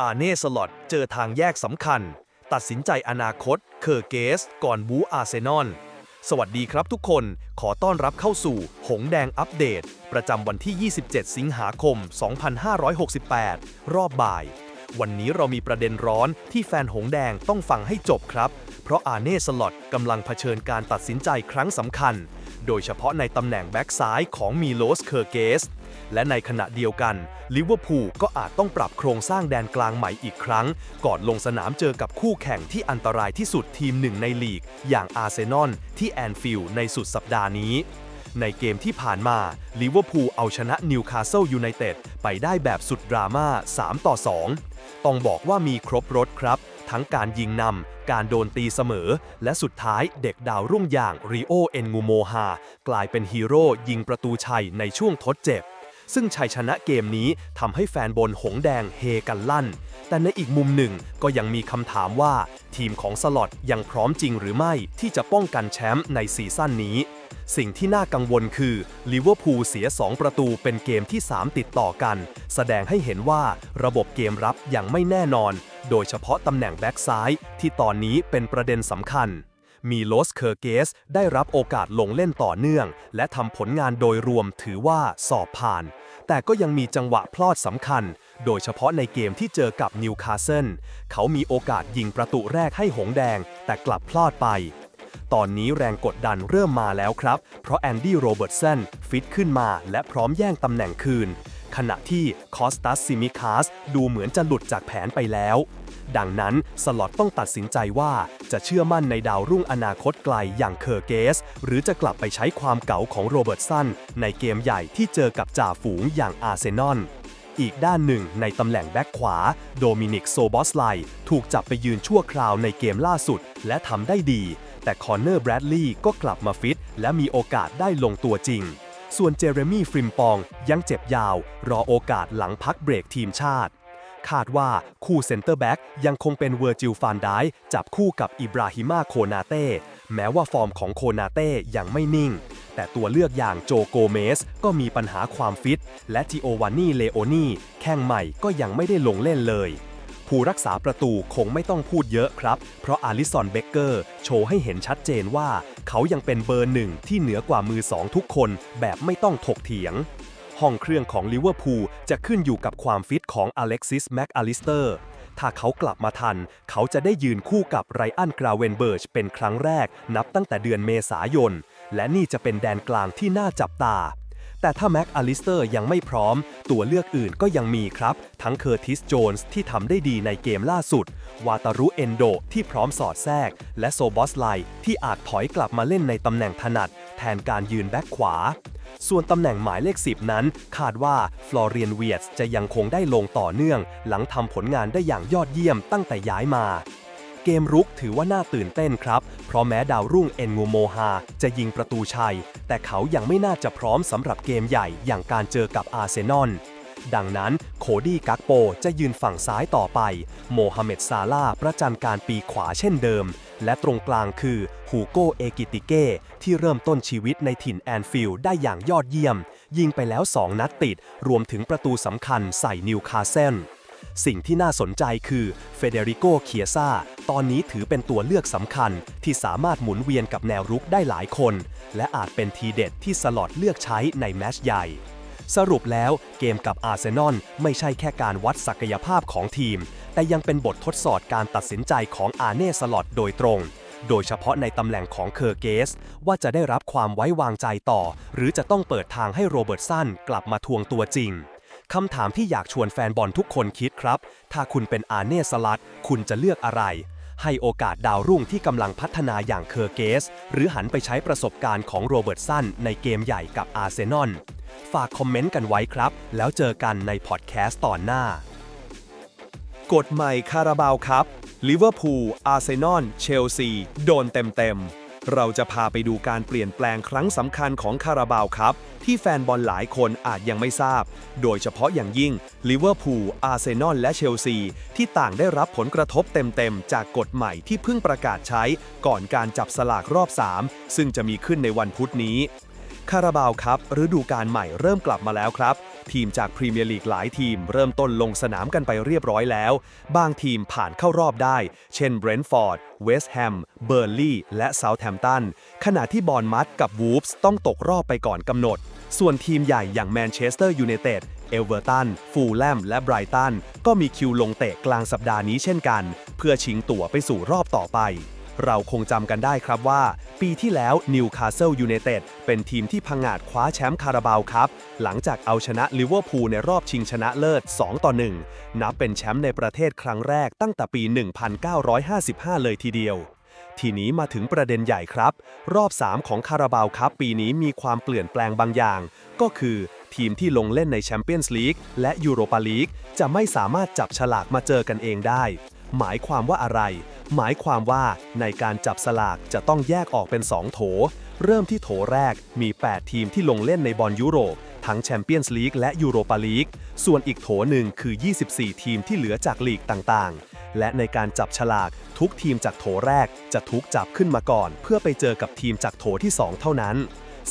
อาเน่สลอตเจอทางแยกสำคัญ ตัดสินใจอนาคต เคอร์เกส ก่อนบูอาร์เซนอล สวัสดีครับทุกคน ขอต้อนรับเข้าสู่ หงแดงอัปเดต ประจำวันที่ 27 สิงหาคม 2568 รอบบ่าย วันนี้เรามีประเด็นร้อนที่แฟนหงแดงต้องฟังให้จบครับ เพราะอาเน่สลอตกำลังเผชิญการตัดสินใจครั้งสำคัญ โดยเฉพาะในตำแหน่งแบ็กซ้ายของมีโลส เคอร์เกส และในขณะเดียวกันลิเวอร์พูลก็อาจต้องปรับโครงสร้างแดนกลางใหม่อีกครั้ง ก่อนลงสนามเจอกับคู่แข่งที่อันตรายที่สุดทีมหนึ่งในลีก อย่างอาร์เซนอลที่แอนฟิลด์ในสุดสัปดาห์นี้ ในเกมที่ผ่านมาลิเวอร์พูลเอาชนะนิวคาสเซิลยูไนเต็ดไปได้แบบสุดดราม่า 3 ต่อ 2 ต้องบอกว่ามีครบรถครับ ทั้งการยิงนำการโดนตีเสมอ และสุดท้ายเด็กดาวรุ่งอย่างริโอเอนงูโมฮากลายเป็นฮีโร่ยิงประตูชัยในช่วงทดเจ็บ ซึ่งชัยชนะเกมนี้ทำให้แฟนบอลหงแดงเฮกันลั่น แต่ในอีกมุมหนึ่งก็ยังมีคำถามว่า ทีมของสลอตยังพร้อมจริงหรือไม่ที่จะป้องกันแชมป์ในซีซั่นนี้ สิ่งที่น่ากังวลคือลิเวอร์พูลเสีย 2 ประตูเป็นเกมที่ 3 ติดต่อกัน แสดงให้เห็นว่าระบบเกมรับยังไม่แน่นอน โดยเฉพาะตำแหน่งแบ็กซ้ายที่ตอนนี้เป็นประเด็นสำคัญ มีโลสเคอร์เกสได้รับโอกาสลงเล่นต่อเนื่อง และทำผลงานโดยรวมถือว่าสอบผ่าน แต่ก็ยังมีจังหวะพลอดสำคัญ โดยเฉพาะในเกมที่เจอกับนิวคาสเซิลเขามีโอกาสยิงประตูแรกให้หงแดง แต่กลับพลอดไปตอนนี้แรงกดดันเริ่มมาแล้วครับ เพราะแอนดี้โรเบิร์ตสันฟิตขึ้นมาและพร้อมแย่งตำแหน่งคืน ขณะที่คอสตัสซิมิคาสดูเหมือนจะหลุดจากแผนไปแล้ว ดังนั้นสล็อตต้องตัดสินใจว่าจะเชื่อมั่นในดาวรุ่งอนาคตไกลอย่างเคอร์เกส หรือจะกลับไปใช้ความเก๋าของโรเบิร์ตสันในเกมใหญ่ที่เจอกับจ่าฝูงอย่างอาร์เซนอลอีกด้านหนึ่งในตำแหน่งแบ็กขวา โดมินิกโซบอสไลถูกจับไปยืนชั่วคราวในเกมล่าสุด และทำได้ดี แต่คอนเนอร์แบรดลีย์ก็กลับมาฟิต และมีโอกาสได้ลงตัวจริง ส่วนเจเรมี่ฟริมปองยังเจ็บยาว รอโอกาสหลังพักเบรกทีมชาติ คาดว่าคู่เซนเตอร์แบ็กยังคงเป็นเวอร์จิลฟานไดจับคู่กับอิบราฮิมาโคนาเต้แม้ว่าฟอร์มของโคนาเต้ยังไม่นิ่ง แต่ตัวเลือกอย่างโจโกเมสก็มีปัญหาความฟิต และจิโอวานนี่เลโอนี่แข้งใหม่ก็ยังไม่ได้ลงเล่นเลย ผู้รักษาประตูคงไม่ต้องพูดเยอะครับ เพราะอาริสันเบเกอร์โชว์ให้เห็นชัดเจนว่า เขายังเป็นเบอร์หนึ่งที่เหนือกว่ามือสองทุกคนแบบไม่ต้องถกเถียง ห้องเครื่องของลิเวอร์พูลจะขึ้นอยู่กับความฟิตของอเล็กซิสแม็กอลิสเตอร์ถ้าเขากลับมาทัน เขาจะได้ยืนคู่กับไรอันกราเวนเบิร์ชเป็นครั้งแรก นับตั้งแต่เดือนเมษายน และนี่จะเป็นแดนกลางที่น่าจับตา แต่ถ้าแม็กอลิสเตอร์ยังไม่พร้อม ตัวเลือกอื่นก็ยังมีครับ ทั้งเคอร์ติสโจนส์ที่ทำได้ดีในเกมล่าสุด วาตารุเอนโดที่พร้อมสอดแทรก และโซบอสไลที่อาจถอยกลับมาเล่นในตำแหน่งถนัด แทนการยืนแบ็คขวา ส่วนตำแหน่งหมายเลข 10 นั้น คาดว่าฟลอเรียนเวียสจะยังคงได้ลงต่อเนื่อง หลังทำผลงานได้อย่างยอดเยี่ยมตั้งแต่ย้ายมา เกมรุกถือว่าน่าตื่นเต้นครับ เพราะแม้ดาวรุ่งเอ็นงูโมฮาจะยิงประตูชัย แต่เขายังไม่น่าจะพร้อมสำหรับเกมใหญ่อย่างการเจอกับอาร์เซนอล ดังนั้นโคดี้กักโปจะยืนฝั่งซ้ายต่อไป โมฮัมเหม็ดซาลาประจันการปีขวาเช่นเดิม และตรงกลางคือฮูโกเอกิติเก้ที่เริ่มต้นชีวิตในถิ่นแอนฟิลด์ได้อย่างยอดเยี่ยม ยิงไปแล้ว 2 นัดติด รวมถึงประตูสำคัญใส่นิวคาสเซิลสิ่งที่น่าสนใจคือเฟเดริโกเคียซาตอนนี้ถือเป็นตัวเลือกสำคัญ ที่สามารถหมุนเวียนกับแนวรุกได้หลายคน และอาจเป็นทีเด็ดที่สลอดเลือกใช้ในแมชใหญ่ สรุปแล้วเกมกับอาร์เซนอลไม่ใช่แค่การวัดศักยภาพของทีม แต่ยังเป็นบททดสอบการตัดสินใจของอาเน่สลอตโดยตรง โดยเฉพาะในตำแหน่งของเคอร์เกส ว่าจะได้รับความไว้วางใจต่อ หรือจะต้องเปิดทางให้โรเบิร์ตสันกลับมาทวงตัวจริงคำถามที่อยากชวนแฟนบอลทุกคนคิดครับ ถ้าคุณเป็นอาเน่สลัด คุณจะเลือกอะไร ให้โอกาสดาวรุ่งที่กำลังพัฒนาอย่างเคอร์เกส หรือหันไปใช้ประสบการณ์ของโรเบิร์ตสันในเกมใหญ่กับอาร์เซนอล ฝากคอมเมนต์กันไว้ครับ แล้วเจอกันในพอดแคสต์ตอนหน้า กฎใหม่คาราบาวครับลิเวอร์พูลอาร์เซนอลเชลซี โดนเต็มๆ เราจะพาไปดูการเปลี่ยนแปลงครั้งสำคัญของคาราบาวครับ ที่แฟนบอลหลายคนอาจยังไม่ทราบ โดยเฉพาะอย่างยิ่งลิเวอร์พูลอาร์เซนอลและเชลซี ที่ต่างได้รับผลกระทบเต็มๆ จากกฎใหม่ที่เพิ่งประกาศใช้ ก่อนการจับสลากรอบ 3 ซึ่งจะมีขึ้นในวันพุธนี้ คาราบาวครับฤดูกาลใหม่เริ่มกลับมาแล้วครับ ทีมจากพรีเมียร์ลีกหลายทีมเริ่มต้นลงสนามกันไปเรียบร้อยแล้ว บางทีมผ่านเข้ารอบได้ เช่นเบรนท์ฟอร์ด เวสต์แฮม เบอร์ลีย์และเซาท์แฮมป์ตัน ขณะที่บอร์นมัดกับวูฟส์ต้องตกรอบไปก่อนกำหนด ส่วนทีมใหญ่อย่างแมนเชสเตอร์ยูไนเต็ดเอเวอร์ตัน ฟูลแลม และไบรตัน ก็มีคิวลงเตะกลางสัปดาห์นี้เช่นกัน เพื่อชิงตั๋วไปสู่รอบต่อไป เราคงจำกันได้ครับว่า ปีที่แล้วนิวคาสเซิลยูไนเต็ดเป็นทีมที่พังงาดคว้าแชมป์คาราบาวครับ หลังจากเอาชนะลิเวอร์พูลในรอบชิงชนะเลิศ 2 ต่อ 1 นับเป็นแชมป์ในประเทศครั้งแรกตั้งแต่ปี 1955 เลยทีเดียวทีนี้มาถึงประเด็นใหญ่ครับ รอบ 3 ของคาราบาวครับปีนี้มีความเปลี่ยนแปลงบางอย่าง ก็คือทีมที่ลงเล่นในแชมเปี้ยนส์ลีกและยูโรปาลีกจะไม่สามารถจับฉลากมาเจอกันเองได้ หมายความว่าอะไร หมายความว่าในการจับสลากจะต้องแยกออกเป็น 2 โถ เริ่มที่โถแรกมี 8 ทีมที่ลงเล่นในบอลยุโรป ทั้งแชมเปี้ยนส์ลีกและยูโรปาลีก ส่วนอีกโถหนึ่งคือ 24 ทีมที่เหลือจากลีกต่างๆ และในการจับฉลากทุกทีมจากโถแรกจะถูกจับขึ้นมาก่อน เพื่อไปเจอกับทีมจากโถที่ 2 เท่านั้น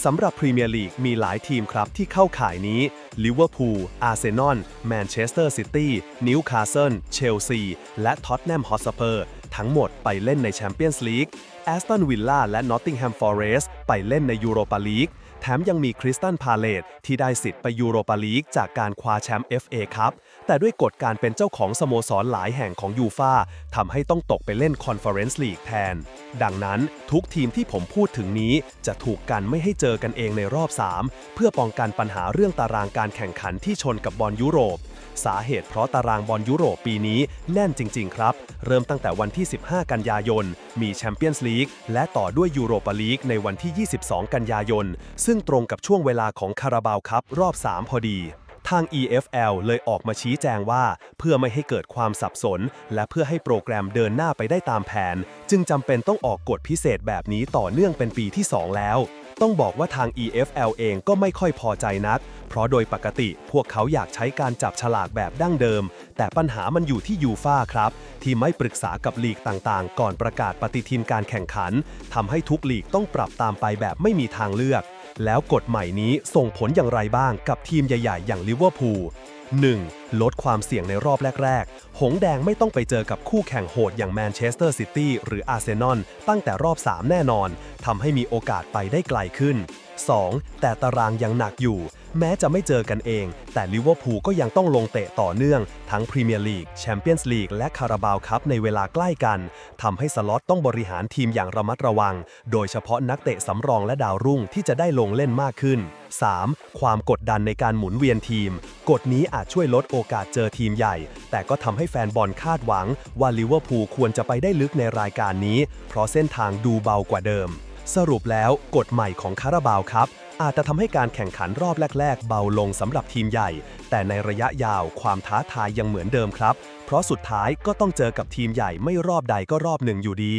สำหรับพรีเมียร์ลีกมีหลายทีมครับที่เข้าข่ายนี้ลิเวอร์พูลอาร์เซนอลแมนเชสเตอร์ซิตี้นิวคาสเซิลเชลซีและท็อตแนมฮอตสเปอร์ทั้งหมดไปเล่นในแชมเปี้ยนส์ลีกแอสตันวิลล่าและนอตติงแฮมฟอเรสต์ไปเล่นในยูโรปาลีก แถมยังมีคริสตันพาเลตที่ได้สิทธิ์ไปยูโรปาลีกจากการคว้าแชมป์ FA ครับ แต่ด้วยกฎการเป็นเจ้าของสโมสรหลายแห่งของยูฟาทำให้ต้องตกไปเล่นคอนเฟอเรนซ์ลีกแทน ดังนั้นทุกทีมที่ผมพูดถึงนี้จะถูกกันไม่ให้เจอกันเองในรอบ 3 เพื่อป้องกันปัญหาเรื่องตารางการแข่งขันที่ชนกับบอลยุโรป สาเหตุเพราะตารางบอลยุโรปปีนี้แน่นจริง ๆ ครับ เริ่มตั้งแต่วันที่ 15 กันยายน มีแชมเปี้ยนส์ลีกและต่อด้วยยูโรปาลีกในวันที่ 22 กันยายน ซึ่งตรงกับช่วงเวลาของคาราบาวครับรอบ 3 พอดีทาง EFL เลยออกมาชี้แจงว่า เพื่อไม่ให้เกิดความสับสน และเพื่อให้โปรแกรมเดินหน้าไปได้ตามแผน จึงจำเป็นต้องออกกฎพิเศษแบบนี้ต่อเนื่องเป็นปีที่ 2 แล้ว ต้องบอกว่าทาง EFL เองก็ไม่ค่อยพอใจนัก เพราะโดยปกติพวกเขาอยากใช้การจับฉลากแบบดั้งเดิม แต่ปัญหามันอยู่ที่ยูฟาครับ ที่ไม่ปรึกษากับลีกต่างๆ ก่อนประกาศปฏิทินการแข่งขันทำให้ทุกลีกต้องปรับตามไปแบบไม่มีทางเลือก แล้วกฎใหม่นี้ส่งผลอย่างไรบ้างกับทีมใหญ่ ๆ อย่างลิเวอร์พูล 1. ลดความเสี่ยงในรอบแรก ๆ หงแดงไม่ต้องไปเจอกับคู่แข่งโหดอย่างแมนเชสเตอร์ซิตี้หรืออาร์เซนอลตั้งแต่รอบ 3 แน่นอน ทำให้มีโอกาสไปได้ไกลขึ้น 2. แต่ตารางยังหนักอยู่ แม้จะไม่เจอกันเอง แต่ลิเวอร์พูลก็ยังต้องลงเตะต่อเนื่อง ทั้งพรีเมียร์ลีกแชมเปี้ยนส์ลีกและคาราบาวคัพในเวลาใกล้กันทำให้สล็อตต้องบริหารทีมอย่างระมัดระวัง โดยเฉพาะนักเตะสำรองและดาวรุ่งที่จะได้ลงเล่นมากขึ้น 3. ความกดดันในการหมุนเวียนทีม กฎนี้อาจช่วยลดโอกาสเจอทีมใหญ่ แต่ก็ทำให้แฟนบอลคาดหวัง ว่าลิเวอร์พูลควรจะไปได้ลึกในรายการนี้ เพราะเส้นทางดูเบากว่าเดิม สรุปแล้วกฎใหม่ของคาราบาวครับ อาจจะทำให้การแข่งขันรอบแรก ๆ เบาลงสำหรับทีมใหญ่ แต่ในระยะยาวความท้าทายยังเหมือนเดิมครับ เพราะสุดท้ายก็ต้องเจอกับทีมใหญ่ไม่รอบใดก็รอบหนึ่งอยู่ดี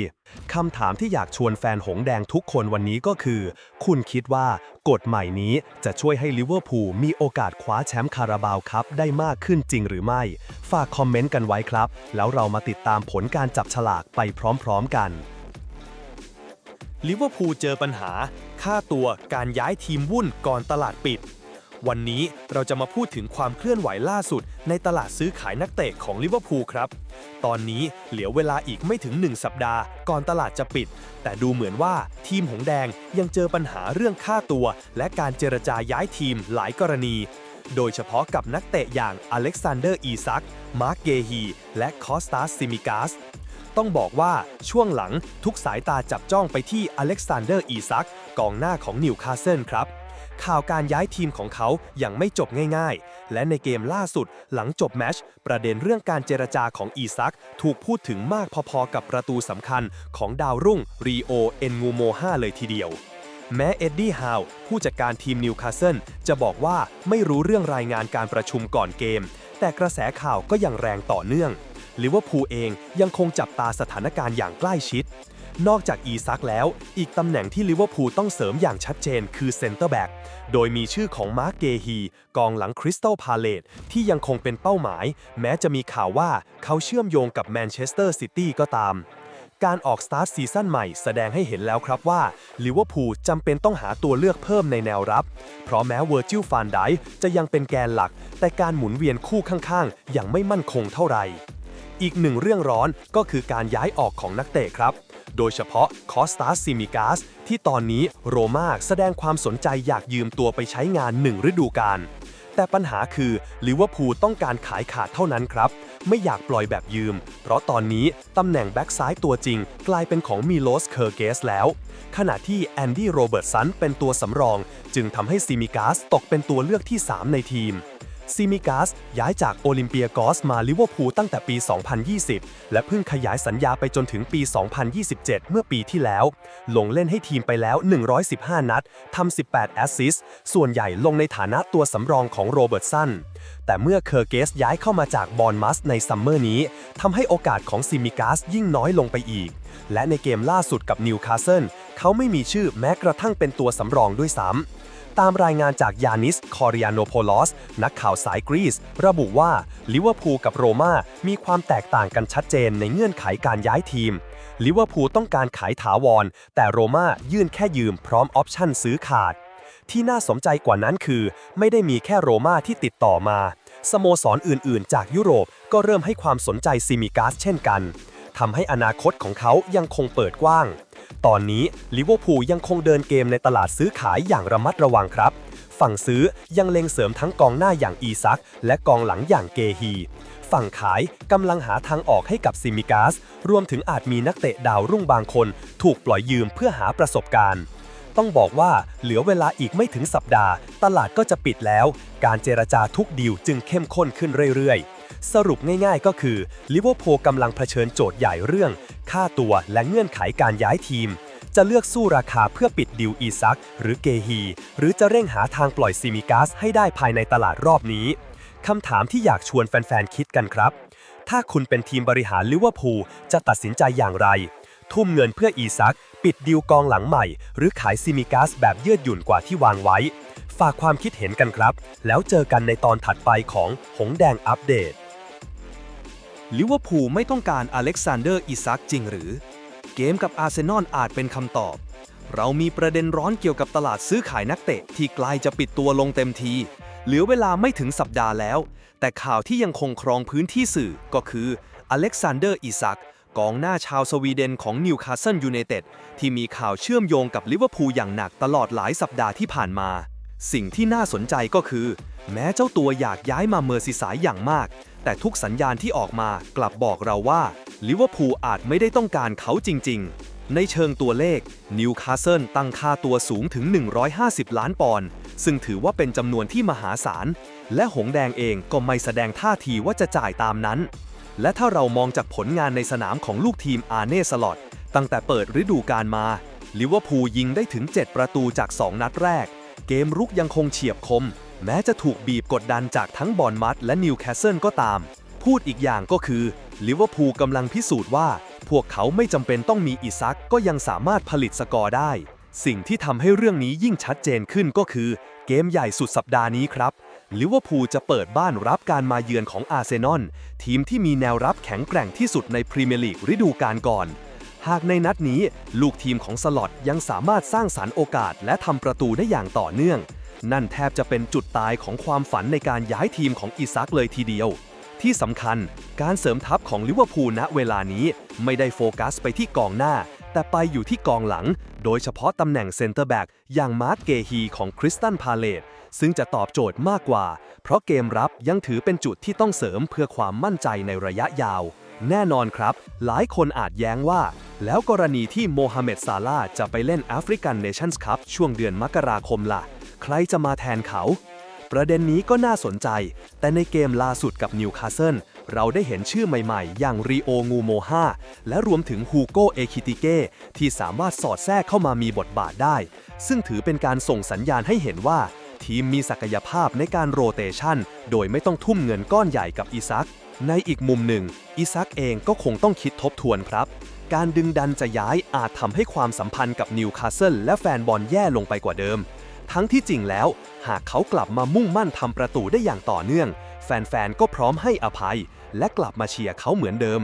คำถามที่อยากชวนแฟนหงแดงทุกคนวันนี้ก็คือ คุณคิดว่ากฎใหม่นี้จะช่วยให้ลิเวอร์พูลมีโอกาสคว้าแชมป์คาราบาวครับได้มากขึ้นจริงหรือไม่ ฝากคอมเมนต์กันไว้ครับ แล้วเรามาติดตามผลการจับฉลากไปพร้อม ๆ กัน ลิเวอร์พูลเจอปัญหา ค่าตัวการย้ายทีมวุ่นก่อนตลาดปิด วันนี้เราจะมาพูดถึงความเคลื่อนไหวล่าสุด ในตลาดซื้อขายนักเตะของลิเวอร์พูลครับ ตอนนี้เหลือเวลาอีกไม่ถึง 1 สัปดาห์ ก่อนตลาดจะปิด แต่ดูเหมือนว่าทีมหงแดงยังเจอปัญหาเรื่องค่าตัว และการเจรจาย้ายทีมหลายกรณี โดยเฉพาะกับนักเตะอย่างอเล็กซานเดอร์อีซัก มาร์กเกฮี และคอสตาสซิมิกาส ต้องบอกว่าช่วงหลังทุกสายตาจับจ้องไปที่อเล็กซานเดอร์อีซักกองหน้าของนิวคาสเซิลครับข่าวการย้ายทีมของเขายัางไม่จบง่ายๆ และในเกมล่าสุดหลังจบแมชประเด็นเรื่องการเจรจาของอีซัก ถูกพูดถึงมากพอๆกับประตูสำคัญของดาวรุ่งรีโอเอนงูโม5เลยทีเดียว แม้เอ็ดดี้ฮาวผู้จัดการทีมนิวคาสเซิลจะบอกว่าไม่รู้เรื่องรายงานการประชุมก่อนเกม แต่กระแสข่าวก็ยังแรงต่อเนื่อง ลิเวอร์พูลเองยังคงจับตาสถานการณ์อย่างใกล้ชิด นอกจากอีซักแล้ว อีกตำแหน่งที่ลิเวอร์พูลต้องเสริมอย่างชัดเจนคือเซนเตอร์แบ็กโดยมีชื่อของมาร์กเกฮีกองหลังคริสตัลพาเลตที่ยังคงเป็นเป้าหมาย แม้จะมีข่าวว่าเขาเชื่อมโยงกับแมนเชสเตอร์ซิตี้ก็ตามการออกสตาร์ทซีซั่นใหม่แสดงให้เห็นแล้วครับว่าลิเวอร์พูลจำเป็นต้องหาตัวเลือกเพิ่มในแนวรับ เพราะแม้เวอร์จิลฟานไดจะยังเป็นแกนหลัก แต่การหมุนเวียนคู่ข้างๆ ยังไม่มั่นคงเท่าไหร่ อีกหนึ่งเรื่องร้อนก็คือการย้ายออกของนักเตะครับ โดยเฉพาะคอสตาสซิมิกาสที่ตอนนี้โรม่าแสดงความสนใจอยากยืมตัวไปใช้งานหนึ่งฤดูกาลแต่ปัญหาคือลิเวอร์พูลต้องการขายขาดเท่านั้นครับ ไม่อยากปล่อยแบบยืม เพราะตอนนี้ตำแหน่งแบ็กซ้ายตัวจริง กลายเป็นของมิโลสเคอร์เกสแล้ว ขณะที่แอนดี้โรเบิร์ตสันเป็นตัวสำรอง จึงทำให้ซิมิกาสตกเป็นตัวเลือกที่ 3 ในทีม ซิมิกาสย้ายจากโอลิมเปียกอสมาลิเวอร์พูลตั้งแต่ปี 2020 และเพิ่งขยายสัญญาไปจนถึงปี 2027 เมื่อปีที่แล้ว ลงเล่นให้ทีมไปแล้ว 115 นัด ทำ 18 แอสซิสต์ ส่วนใหญ่ลงในฐานะตัวสำรองของโรเบิร์ตสัน แต่เมื่อเคอร์เกสย้ายเข้ามาจากบอลมัสในซัมเมอร์นี้ ทำให้โอกาสของซิมิกาสยิ่งน้อยลงไปอีก และในเกมล่าสุดกับนิวคาสเซิล เขาไม่มีชื่อแม้กระทั่งเป็นตัวสำรองด้วยซ้ำ ตามรายงานจากยานิส คอริอาโนโพลอส นักข่าวสายกรีซระบุว่าลิเวอร์พูลกับโรม่ามีความแตกต่างกันชัดเจนในเงื่อนไขการย้ายทีมลิเวอร์พูลต้องการขายถาวร แต่โรม่ายื่นแค่ยืมพร้อมออปชั่นซื้อขาด ที่น่าสนใจกว่านั้นคือ ไม่ได้มีแค่โรม่าที่ติดต่อมา สโมสรอื่นๆ จากยุโรปก็เริ่มให้ความสนใจซิมิกาสเช่นกันทำให้อนาคตของเขายังคงเปิดกว้าง ตอนนี้ลิเวอร์พูลยังคงเดินเกมในตลาดซื้อขายอย่างระมัดระวังครับ ฝั่งซื้อยังเล็งเสริมทั้งกองหน้าอย่างอีซัก และกองหลังอย่างเกฮี ฝั่งขายกำลังหาทางออกให้กับซิมิกาส รวมถึงอาจมีนักเตะดาวรุ่งบางคน ถูกปล่อยยืมเพื่อหาประสบการณ์ต้องบอกว่าเหลือเวลาอีกไม่ถึงสัปดาห์ ตลาดก็จะปิดแล้ว การเจรจาทุกดีลจึงเข้มข้นขึ้นเรื่อยๆ สรุปง่ายๆก็คือลิเวอร์พูลกำลังเผชิญโจทย์ใหญ่เรื่อง ค่าตัวและเงื่อนไขการย้ายทีม จะเลือกสู้ราคาเพื่อปิดดิวอีซัก หรือเกฮี หรือจะเร่งหาทางปล่อยซิมิกาสให้ได้ภายในตลาดรอบนี้คำถามที่อยากชวนแฟนๆคิดกันครับ ถ้าคุณเป็นทีมบริหารลิเวอร์พูลจะตัดสินใจอย่างไร ทุ่มเงินเพื่ออีซัก ปิดดิวกองหลังใหม่ หรือขายซิมิกาสแบบยืดหยุ่นกว่าที่วางไว้ ฝากความคิดเห็นกันครับ แล้วเจอกันในตอนถัดไปของหงแดงอัปเดต ลิเวอร์พูลไม่ต้องการอเล็กซานเดอร์อิซักจริงหรือ เกมกับอาร์เซนอลอาจเป็นคำตอบ เรามีประเด็นร้อนเกี่ยวกับตลาดซื้อขายนักเตะที่ใกล้จะปิดตัวลงเต็มที เหลือเวลาไม่ถึงสัปดาห์แล้ว แต่ข่าวที่ยังคงครองพื้นที่สื่อก็คืออเล็กซานเดอร์อิซักกองหน้าชาวสวีเดนของนิวคาสเซิลยูไนเต็ดที่มีข่าวเชื่อมโยงกับลิเวอร์พูลอย่างหนักตลอดหลายสัปดาห์ที่ผ่านมา สิ่งที่น่าสนใจก็คือ แม้เจ้าตัวอยากย้ายมาเมอร์ซีไซด์อย่างมาก แต่ทุกสัญญาณที่ออกมากลับบอกเราว่าลิเวอร์พูลอาจไม่ได้ต้องการเขาจริง ๆ ในเชิงตัวเลขนิวคาสเซิลตั้งค่าตัวสูงถึง 150 ล้านปอนด์ซึ่งถือว่าเป็นจำนวนที่มหาศาล และหงแดงเองก็ไม่แสดงท่าทีว่าจะจ่ายตามนั้น และถ้าเรามองจากผลงานในสนามของลูกทีมอาร์เน่สลอตตั้งแต่เปิดฤดูกาลมาลิเวอร์พูลยิงได้ถึง 7 ประตูจาก 2 นัดแรก เกมรุกยังคงเฉียบคม แม้จะถูกบีบกดดันจากทั้งบอลมัดและนิวคาสเซิลก็ตาม พูดอีกอย่างก็คือลิเวอร์พูลกำลังพิสูจน์ว่า พวกเขาไม่จำเป็นต้องมีอิซักก็ยังสามารถผลิตสกอร์ได้ สิ่งที่ทำให้เรื่องนี้ยิ่งชัดเจนขึ้นก็คือ เกมใหญ่สุดสัปดาห์นี้ครับลิเวอร์พูลจะเปิดบ้านรับการมาเยือนของอาร์เซนอลทีมที่มีแนวรับแข็งแกร่งที่สุดในพรีเมียร์ลีกฤดูกาลก่อน หากในนัดนี้ ลูกทีมของสล็อตยังสามารถสร้างสารรค์โอกาสและทำประตูได้อย่างต่อเนื่อง นั่นแทบจะเป็นจุดตายของความฝันในการย้ายทีมของอิซักเลยทีเดียว ที่สำคัญการเสริมทัพของลิเวอร์พูลณเวลานี้ไม่ได้โฟกัสไปที่กองหน้า แต่ไปอยู่ที่กองหลัง โดยเฉพาะตำแหน่งเซนเตอร์แบ็กอย่างมาร์คเกฮีของคริสตันพาเลตซึ่งจะตอบโจทย์มากกว่า เพราะเกมรับยังถือเป็นจุดที่ต้องเสริมเพื่อความมั่นใจในระยะยาว แน่นอนครับ หลายคนอาจแย้งว่า แล้วกรณีที่โมฮัมเหม็ดซาลาจะไปเล่นแอฟริกันเนชั่นส์คัพช่วงเดือนมกราคมล่ะ ใครจะมาแทนเขา ประเด็นนี้ก็น่าสนใจ แต่ในเกมล่าสุดกับนิวคาสเซิลเราได้เห็นชื่อใหม่ๆ อย่างรีโองูโมฮาและรวมถึงฮูโกเอคิติเก้ที่สามารถสอดแทรกเข้ามามีบทบาทได้ ซึ่งถือเป็นการส่งสัญญาณให้เห็นว่า ทีมมีศักยภาพในการโรเตชันโดยไม่ต้องทุ่มเงินก้อนใหญ่กับอิซัก ในอีกมุมหนึ่ง อิซักเองก็คงต้องคิดทบทวนครับ การดึงดันจะย้ายอาจทำให้ความสัมพันธ์กับนิวคาสเซิลและแฟนบอลแย่ลงไปกว่าเดิม ทั้งที่จริงแล้ว หากเขากลับมามุ่งมั่นทำประตูได้อย่างต่อเนื่อง แฟนๆ ก็พร้อมให้อภัย และกลับมาเชียร์เขาเหมือนเดิม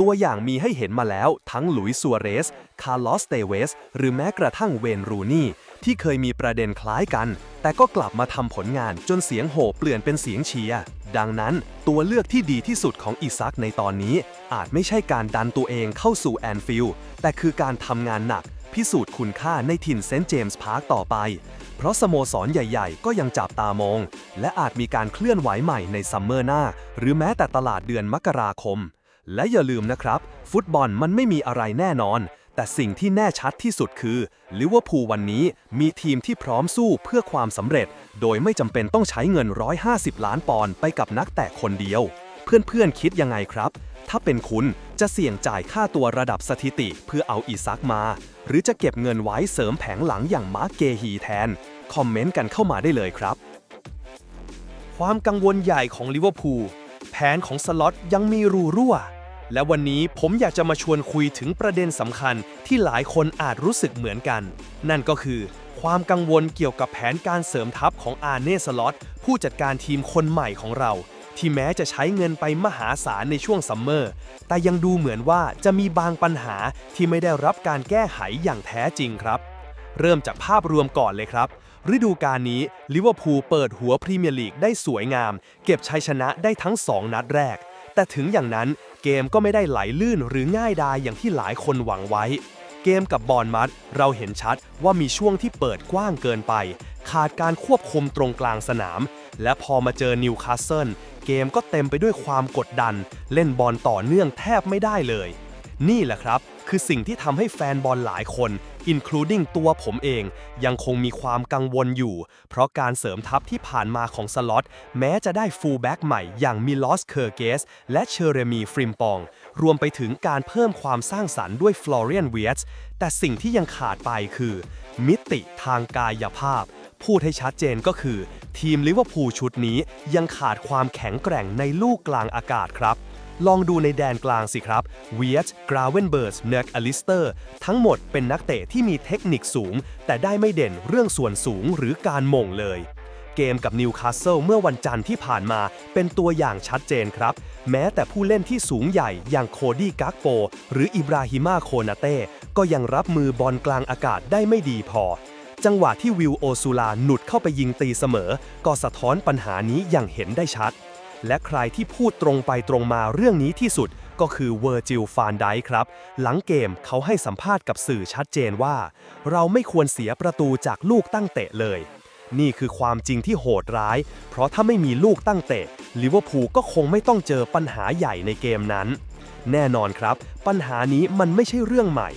ตัวอย่างมีให้เห็นมาแล้วทั้งหลุยส์ซัวเรส คาร์ลอส เตเวส หรือแม้กระทั่งเวนรูนี่ ที่เคยมีประเด็นคล้ายกัน แต่ก็กลับมาทำผลงานจนเสียงโห่เปลี่ยนเป็นเสียงเชียร์ดังนั้นตัวเลือกที่ดีที่สุดของอิซักในตอนนี้ อาจไม่ใช่การดันตัวเองเข้าสู่แอนฟิลด์แต่คือการทำงานหนักพิสูจน์คุณค่าในถิ่นเซนต์เจมส์พาร์คต่อไป เพราะสโมสรใหญ่ๆ ก็ยังจับตามอง และอาจมีการเคลื่อนไหวใหม่ในซัมเมอร์หน้า หรือแม้แต่ตลาดเดือนมกราคม และอย่าลืมนะครับ ฟุตบอลมันไม่มีอะไรแน่นอน แต่สิ่งที่แน่ชัดที่สุดคือลิเวอร์พูลวันนี้มีทีมที่พร้อมสู้เพื่อความสำเร็จ โดยไม่จำเป็นต้องใช้เงิน 150 ล้านปอนด์ไปกับนักแตะคนเดียว เพื่อนๆคิดยังไงครับ ถ้าเป็นคุณจะเสี่ยงจ่ายค่าตัวระดับสถิติเพื่อเอาอีซักมา หรือจะเก็บเงินไว้เสริมแผงหลังอย่างมาร์กเกฮีแทน คอมเมนต์กันเข้ามาได้เลยครับ ความกังวลใหญ่ของลิเวอร์พูลแผนของสล็อตยังมีรูรั่ว และวันนี้ผมอยากจะมาชวนคุยถึงประเด็นสำคัญที่หลายคนอาจรู้สึกเหมือนกัน นั่นก็คือความกังวลเกี่ยวกับแผนการเสริมทัพของอาร์เน่สล็อตผู้จัดการทีมคนใหม่ของเรา ที่แม้จะใช้เงินไปมหาศาลในช่วงซัมเมอร์ แต่ยังดูเหมือนว่าจะมีบางปัญหาที่ไม่ได้รับการแก้ไขอย่างแท้จริงครับ เริ่มจากภาพรวมก่อนเลยครับ ฤดูกาลนี้ลิเวอร์พูลเปิดหัวพรีเมียร์ลีกได้สวยงาม เก็บชัยชนะได้ทั้ง 2 นัดแรก แต่ถึงอย่างนั้นเกมก็ไม่ได้ไหลลื่นหรือง่ายดายอย่างที่หลายคนหวังไว้เกมกับบอร์นมัดเราเห็นชัดว่ามีช่วงที่เปิดกว้างเกินไป ขาดการควบคุมตรงกลางสนาม และพอมาเจอนิวคาสเซิล เกมก็เต็มไปด้วยความกดดัน เล่นบอลต่อเนื่องแทบไม่ได้เลย นี่แหละครับ คือสิ่งที่ทำให้แฟนบอลหลายคน including ตัวผมเอง ยังคงมีความกังวลอยู่ เพราะการเสริมทัพที่ผ่านมาของสล็อต แม้จะได้ฟูลแบ็กใหม่อย่างมิลอสเคอร์เกส และเชอเรมีฟริมปอง รวมไปถึงการเพิ่มความสร้างสรรค์ด้วยฟลอเรียนเวียสแต่สิ่งที่ยังขาดไปคือ มิติทางกายภาพ พูดให้ชัดเจนก็คือ ทีมลิเวอร์พูลชุดนี้ยังขาดความแข็งแกร่งในลูกกลางอากาศครับ ลองดูในแดนกลางสิครับเวียตกราเวนเบิร์สเนกอลิสเตอร์ทั้งหมดเป็นนักเตะที่มีเทคนิคสูง แต่ได้ไม่เด่นเรื่องส่วนสูงหรือการมงเลยเกมกับนิวคาสเซิลเมื่อวันจันทร์ที่ผ่านมาเป็นตัวอย่างชัดเจนครับ แม้แต่ผู้เล่นที่สูงใหญ่อย่างโคดี้กักโป หรืออิบราฮิมาโคนาเต้ ก็ยังรับมือบอลกลางอากาศได้ไม่ดีพอ จังหวะที่วิวโอซูลาหนุดเข้าไปยิงตีเสมอ ก็สะท้อนปัญหานี้อย่างเห็นได้ชัด และใครที่พูดตรงไปตรงมาเรื่องนี้ที่สุดก็คือเวอร์จิลฟานไดครับ หลังเกมเขาให้สัมภาษณ์กับสื่อชัดเจนว่า เราไม่ควรเสียประตูจากลูกตั้งเตะเลย นี่คือความจริงที่โหดร้าย เพราะถ้าไม่มีลูกตั้งเตะลิเวอร์พูลก็คงไม่ต้องเจอปัญหาใหญ่ในเกมนั้น แน่นอนครับ ปัญหานี้มันไม่ใช่เรื่องใหม่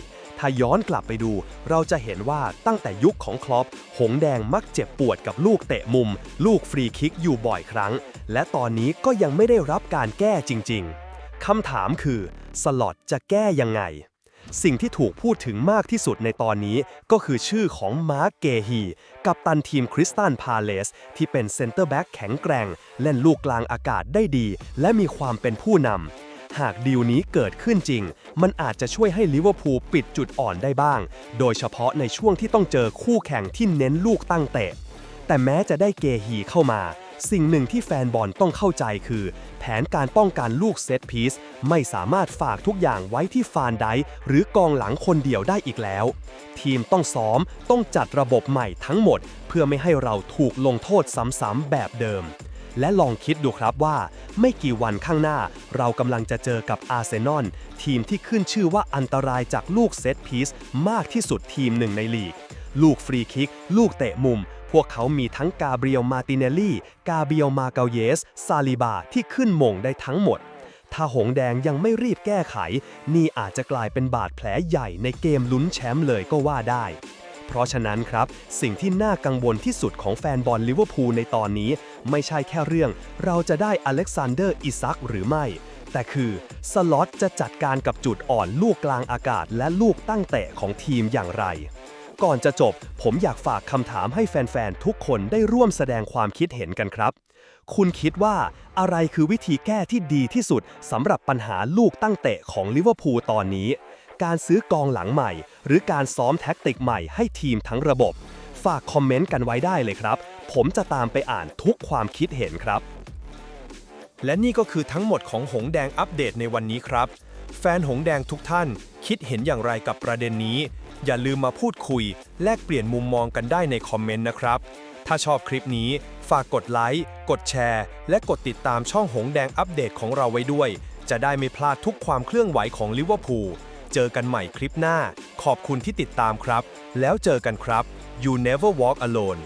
ถ้าย้อนกลับไปดู เราจะเห็นว่าตั้งแต่ยุคของคลอป หงแดงมักเจ็บปวดกับลูกเตะมุม ลูกฟรีคิกอยู่บ่อยครั้ง และตอนนี้ก็ยังไม่ได้รับการแก้จริง ๆ คำถามคือ สล็อตจะแก้ยังไง สิ่งที่ถูกพูดถึงมากที่สุดในตอนนี้ก็คือชื่อของมาร์กเกฮีกับตันทีมคริสตันพาเลสที่เป็นเซนเตอร์แบ็กแข็งแกร่ง เล่นลูกกลางอากาศได้ดี และมีความเป็นผู้นำ หากดีลนี้เกิดขึ้นจริง มันอาจจะช่วยให้ลิเวอร์พูลปิดจุดอ่อนได้บ้าง โดยเฉพาะในช่วงที่ต้องเจอคู่แข่งที่เน้นลูกตั้งเตะ แต่แม้จะได้เกฮีเข้ามา สิ่งหนึ่งที่แฟนบอลต้องเข้าใจคือ แผนการป้องกันลูกเซตพีซไม่สามารถฝากทุกอย่างไว้ที่ฟานไดหรือกองหลังคนเดียวได้อีกแล้ว ทีมต้องซ้อมต้องจัดระบบใหม่ทั้งหมด เพื่อไม่ให้เราถูกลงโทษซ้ำๆแบบเดิม และลองคิดดูครับว่า ไม่กี่วันข้างหน้า เรากำลังจะเจอกับอาร์เซนอลทีมที่ขึ้นชื่อว่าอันตรายจากลูกเซตพีซมากที่สุดทีมหนึ่งในลีก ลูกฟรีคิก ลูกเตะมุม พวกเขามีทั้งกาเบรียลมาติเนลลี่ กาเบรียลมาเกาเยส ซาลิบาที่ขึ้นมงได้ทั้งหมด ถ้าหงแดงยังไม่รีบแก้ไข นี่อาจจะกลายเป็นบาดแผลใหญ่ในเกมลุ้นแชมป์เลยก็ว่าได้ เพราะฉะนั้นครับ สิ่งที่น่ากังวลที่สุดของแฟนบอลลิเวอร์พูลในตอนนี้ ไม่ใช่แค่เรื่อง เราจะได้อเล็กซานเดอร์อิซักหรือไม่ แต่คือสล็อตจะจัดการกับจุดอ่อนลูกกลางอากาศ และลูกตั้งเตะของทีมอย่างไร ก่อนจะจบ ผมอยากฝากคำถามให้แฟนๆทุกคนได้ร่วมแสดงความคิดเห็นกันครับคุณคิดว่าอะไรคือวิธีแก้ที่ดีที่สุดสำหรับปัญหาลูกตั้งเตะของลิเวอร์พูลตอนนี้ การซื้อกองหลังใหม่ หรือการซ้อมแท็กติกใหม่ให้ทีมทั้งระบบ ฝากคอมเมนต์กันไว้ได้เลยครับ ผมจะตามไปอ่านทุกความคิดเห็นครับ และนี่ก็คือทั้งหมดของหงแดงอัปเดตในวันนี้ครับ แฟนหงแดงทุกท่าน คิดเห็นอย่างไรกับประเด็นนี้ อย่าลืมมาพูดคุย แลกเปลี่ยนมุมมองกันได้ในคอมเมนต์นะครับถ้าชอบคลิปนี้ ฝากกดไลค์ กดแชร์ และกดติดตามช่องหงแดงอัปเดตของเราไว้ด้วย จะได้ไม่พลาดทุกความเคลื่อนไหวของลิเวอร์พูล เจอกันใหม่คลิปหน้า ขอบคุณที่ติดตามครับ แล้วเจอกันครับ You never walk alone